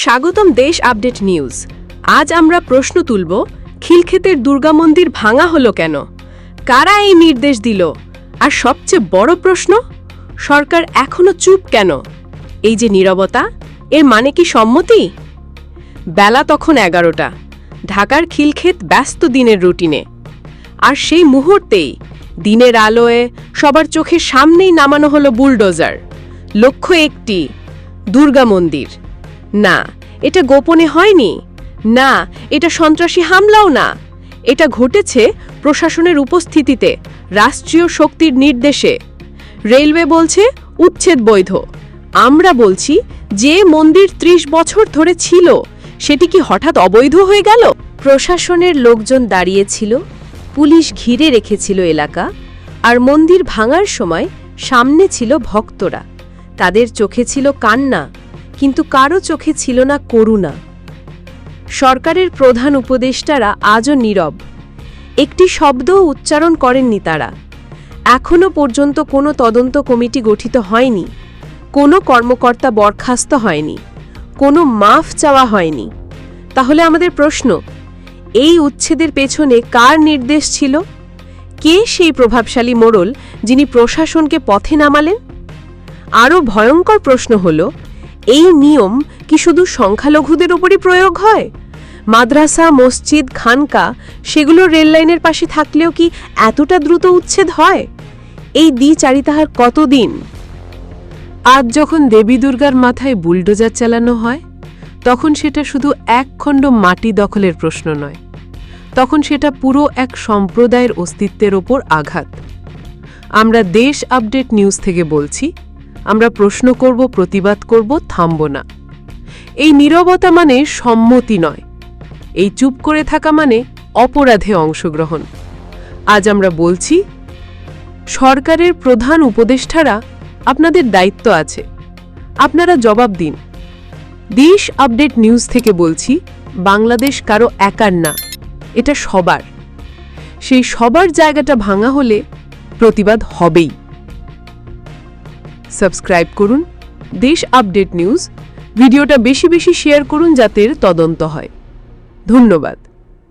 স্বাগতম দেশ update news. আজ আমরা প্রশ্ন তুলব, খিলক্ষেতের দুর্গা মন্দির ভাঙা হলো কেন? কারা এই নির্দেশ দিল? আর সবচেয়ে বড় প্রশ্ন, সরকার এখনও চুপ কেন? এই যে নীরবতা, এর মানে কি সম্মতি? বেলা তখন এগারোটা, ঢাকার খিলক্ষেত ব্যস্ত দিনের রুটিনে। আর সেই মুহূর্তেই দিনের আলোয় সবার চোখের সামনেই নামানো হলো বুলডোজার। লক্ষ্য একটি, দুর্গা মন্দির। না, এটা গোপনে হয়নি। না, এটা সন্ত্রাসী হামলাও না। এটা ঘটেছে প্রশাসনের উপস্থিতিতে, রাষ্ট্রীয় শক্তির নির্দেশে। রেলওয়ে বলছে, উচ্ছেদ বৈধ। আমরা বলছি, যে মন্দির ত্রিশ বছর ধরে ছিল, সেটি কি হঠাৎ অবৈধ হয়ে গেল? প্রশাসনের লোকজন দাঁড়িয়েছিল, পুলিশ ঘিরে রেখেছিল এলাকা, আর মন্দির ভাঙার সময় সামনে ছিল ভক্তরা। তাদের চোখে ছিল কান্না কিন্তু কারও চোখে ছিল না করুণা। সরকারের প্রধান উপদেষ্টারা আজও নীরব। একটি শব্দও উচ্চারণ করেননি তারা। এখনও পর্যন্ত কোনো তদন্ত কমিটি গঠিত হয়নি। কোনো কর্মকর্তা বরখাস্ত হয়নি। কোনো মাফ চাওয়া হয়নি। তাহলে আমাদের প্রশ্ন, এই উচ্ছেদের পেছনে কার নির্দেশ ছিল? কে সেই প্রভাবশালী মোড়ল যিনি প্রশাসনকে পথে নামালেন? আরও ভয়ঙ্কর প্রশ্ন হল এই নিয়ম কি শুধু সংখ্যালঘুদের ওপরই প্রয়োগ হয়? মাদ্রাসা, মসজিদ, খানকা, সেগুলো রেললাইনের পাশে থাকলেও কি এতটা দ্রুত উচ্ছেদ হয়? এই দ্বিচারিতাহার কতদিন? আজ যখন দেবী দুর্গার মাথায় বুলডোজার চালানো হয়, তখন সেটা শুধু এক খণ্ড মাটি দখলের প্রশ্ন নয়। তখন সেটা পুরো এক সম্প্রদায়ের অস্তিত্বের ওপর আঘাত। আমরা দেশ আপডেট নিউজ থেকে বলছি আমরা প্রশ্ন করব, প্রতিবাদ করব, থামব না। এই নীরবতা মানে সম্মতি নয়। এই চুপ করে থাকা মানে অপরাধে অংশগ্রহণ। আজ আমরা বলছি, সরকারের প্রধান উপদেষ্টারা আপনাদের দায়িত্ব আছে। আপনারা জবাব দিন। দেশ আপডেট নিউজ থেকে বলছি, বাংলাদেশ কারও একার না, এটা সবার। সেই সবার জায়গাটা ভাঙা হলে প্রতিবাদ হবেই। সাবস্ক্রাইব করুন। দেশ আপডেট নিউজ। ভিডিওটা বেশি বেশি শেয়ার করুন যাতে তদন্ত হয়। ধন্যবাদ।